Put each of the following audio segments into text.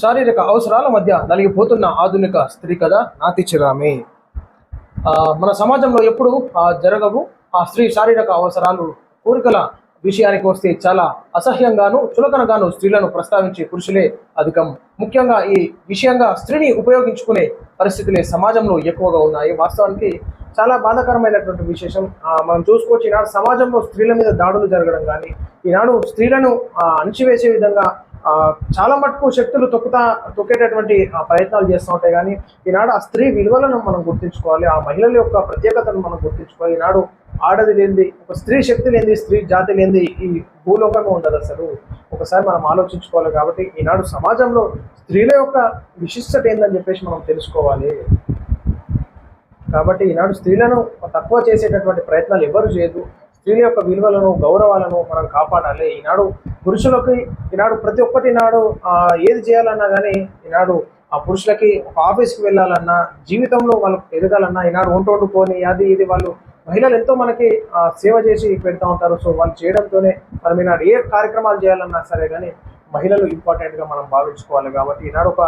శారీరక అవసరాల మధ్య నలిగిపోతున్న ఆధునిక స్త్రీ కథ నాతి చిరామి మన సమాజంలో ఎప్పుడు జరగవు. ఆ స్త్రీ శారీరక అవసరాలు కోరికల విషయానికి వస్తే చాలా అసహ్యంగాను చులకనగాను స్త్రీలను ప్రస్తావించే పురుషులే అధికం. ముఖ్యంగా ఈ విషయంగా స్త్రీని ఉపయోగించుకునే పరిస్థితులే సమాజంలో ఎక్కువగా ఉన్నాయి. వాస్తవానికి చాలా బాధాకరమైనటువంటి విశేషం. మనం చూసుకోవచ్చు ఈనాడు సమాజంలో స్త్రీల మీద దాడులు జరగడం కానీ ఈనాడు స్త్రీలను అణిచివేసే విధంగా చాలా మటుకు శక్తులు తొక్కుతా తొక్కేటటువంటి ఆ, ప్రయత్నాలు చేస్తూ ఉంటాయి. కానీ ఈనాడు ఆ స్త్రీ విలువలను మనం గుర్తించుకోవాలి. ఆ మహిళల యొక్క ప్రత్యేకతను మనం గుర్తించుకోవాలి. ఈనాడు ఆడది లేనిది ఒక స్త్రీ శక్తి లేనిది స్త్రీ జాతి లేనిది ఈ భూలోకంగా ఉండదు అసలు. ఒకసారి మనం ఆలోచించుకోవాలి కాబట్టి ఈనాడు సమాజంలో స్త్రీల యొక్క విశిష్టత ఏందని చెప్పేసి మనం తెలుసుకోవాలి. కాబట్టి ఈనాడు స్త్రీలను తక్కువ చేసేటటువంటి ప్రయత్నాలు ఎవరు చేయదు. స్త్రీల యొక్క విలువలను గౌరవాలను మనం కాపాడాలి. ఈనాడు పురుషులకి ఈనాడు ప్రతి ఒక్కటి ఈనాడు ఏది చేయాలన్నా కానీ ఈనాడు ఆ పురుషులకి ఒక ఆఫీస్కి వెళ్ళాలన్నా జీవితంలో వాళ్ళు ఎదగాలన్నా ఈనాడు వంట వండుకొని అది ఇది వాళ్ళు మహిళలు ఎంతో మనకి సేవ చేసి పెడతా ఉంటారు. సో వాళ్ళు చేయడంతోనే మనం ఈనాడు ఏ కార్యక్రమాలు చేయాలన్నా సరే కానీ మహిళలు ఇంపార్టెంట్గా మనం భావించుకోవాలి కాబట్టి ఈనాడు ఒక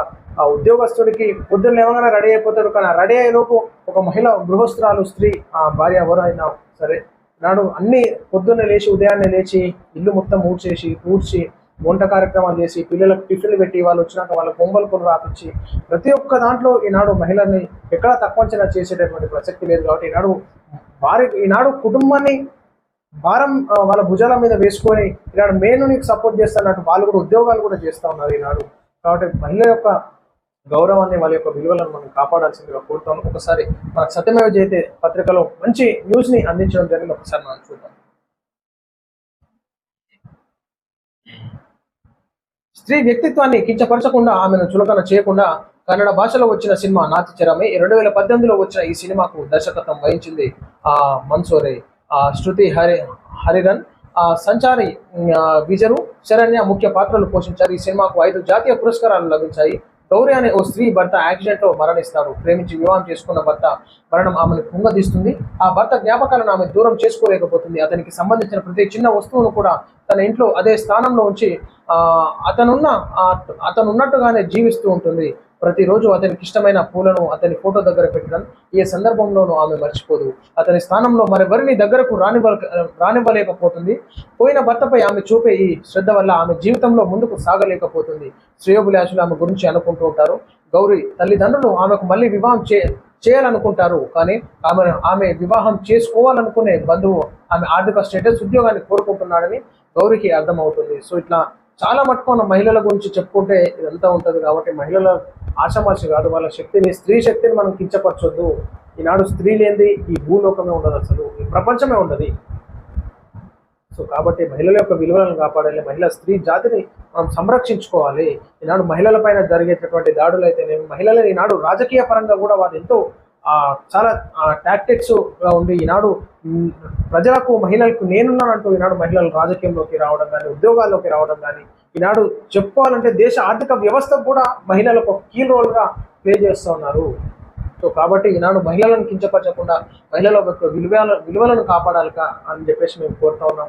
ఉద్యోగస్తుడికి పొద్దున్న లేవగానే రెడీ అయిపోతాడు. కానీ రెడీ అయ్యేలోపు ఒక మహిళ గృహస్థురాలు స్త్రీ ఆ భార్య ఎవరైనా అయినా సరే నాడు అన్ని పొద్దున్నే లేచి ఉదయాన్నే లేచి ఇల్లు మొత్తం ఊడ్చేసి ఊడ్చి వంట కార్యక్రమాలు చేసి పిల్లలకు టిఫిన్లు పెట్టి వాళ్ళు వచ్చినాక వాళ్ళ బొమ్మలు కొన్ని రాపించి ప్రతి ఒక్క దాంట్లో ఈనాడు మహిళల్ని ఎక్కడా తక్కువంచనా చేసేటటువంటి ప్రసక్తి లేదు కాబట్టి ఈనాడు భార్య ఈనాడు కుటుంబాన్ని భారం వాళ్ళ భుజాల మీద వేసుకొని ఈనాడు నేను నీకు సపోర్ట్ చేస్తున్నట్టు వాళ్ళు కూడా ఉద్యోగాలు కూడా చేస్తూ ఉన్నారు ఈనాడు. కాబట్టి మహిళ యొక్క గౌరవాన్ని వాళ్ళ యొక్క విలువలను మనం కాపాడాల్సిందిగా కోరుతాను ఒకసారి మన సత్యమేవ జయతే పత్రికలో మంచి న్యూస్ని అందించడం జరిగింది. ఒకసారి మనం చూద్దాం. స్త్రీ వ్యక్తిత్వాన్ని కించపరచకుండా ఆమెను చులకన చేయకుండా కన్నడ భాషలో వచ్చిన సినిమా నాతి చరమే రెండు వేల పద్దెనిమిదిలో వచ్చిన ఈ సినిమాకు దర్శకత్వం వహించింది ఆ మన్సోరే. ఆ శృతి హరి హరిరన్. ఆ సంచారి విజరు శరణ్య ముఖ్య పాత్రలు పోషించారు. ఈ సినిమాకు ఐదు జాతీయ పురస్కారాలు లభించాయి. గౌరి అనే ఓ స్త్రీ భర్త యాక్సిడెంట్లో మరణిస్తారు. మరణిస్తాడు ప్రేమించి వివాహం చేసుకున్న భర్త మరణం ఆమెను కుంగదీస్తుంది. ఆ భర్త జ్ఞాపకాలను ఆమె దూరం చేసుకోలేకపోతుంది. అతనికి సంబంధించిన ప్రతి చిన్న వస్తువును కూడా తన ఇంట్లో అదే స్థానంలో ఉంచి అతనున్న అతనున్నట్టుగానే అతను ఉన్నట్టుగానే జీవిస్తూ ఉంటుంది. ప్రతిరోజు అతనికి ఇష్టమైన పూలను అతని ఫోటో దగ్గర పెట్టడం ఏ సందర్భంలోనూ ఆమె మర్చిపోదు. అతని స్థానంలో మరెవరిని దగ్గరకు రానివ్వ రానివ్వలేకపోతుంది. పోయిన భర్తపై ఆమె చూపే ఈ శ్రద్ధ వల్ల ఆమె జీవితంలో ముందుకు సాగలేకపోతుంది. శ్రేయోభిలాషులు ఆమె గురించి అనుకుంటూ ఉంటారు. గౌరీ తల్లిదండ్రులు ఆమెకు మళ్ళీ వివాహం చే చేయాలనుకుంటారు. కానీ ఆమె ఆమె వివాహం చేసుకోవాలనుకునే బంధువు ఆమె ఆర్థిక స్టేటస్ ఉద్యోగాన్ని కోరుకుంటున్నాడని గౌరికి అర్థమవుతుంది. సో ఇట్లా చాలా మటుకు మన మహిళల గురించి చెప్పుకుంటే ఇదంతా ఉంటుంది కాబట్టి మహిళల ఆశమాషి కాదు వాళ్ళ శక్తిని స్త్రీ శక్తిని మనం కించపరచొద్దు. ఈనాడు స్త్రీ లేనిది ఈ భూలోకమే ఉండదు అసలు ఈ ప్రపంచమే ఉండదు. సో కాబట్టి మహిళల యొక్క విలువలను కాపాడాలి మహిళా స్త్రీ జాతిని మనం సంరక్షించుకోవాలి. ఈనాడు మహిళల పైన జరిగేటటువంటి దాడులు అయితేనేమి మహిళలు ఈనాడు రాజకీయ పరంగా కూడా వారు ఎంతో చాలా టాక్టిక్స్గా ఉండి ఈనాడు ప్రజలకు మహిళలకు నేనున్నానంటూ ఈనాడు మహిళలు రాజకీయంలోకి రావడం కానీ ఉద్యోగాల్లోకి రావడం కానీ ఈనాడు చెప్పుకోవాలంటే దేశ ఆర్థిక వ్యవస్థ కూడా మహిళలకు ఒక కీ రోల్గా ప్లే చేస్తూ ఉన్నారు. సో కాబట్టి ఈనాడు మహిళలను కించపరచకుండా మహిళల యొక్క విలువ విలువలను కాపాడాలి అని చెప్పేసి మేము కోరుతా ఉన్నాం.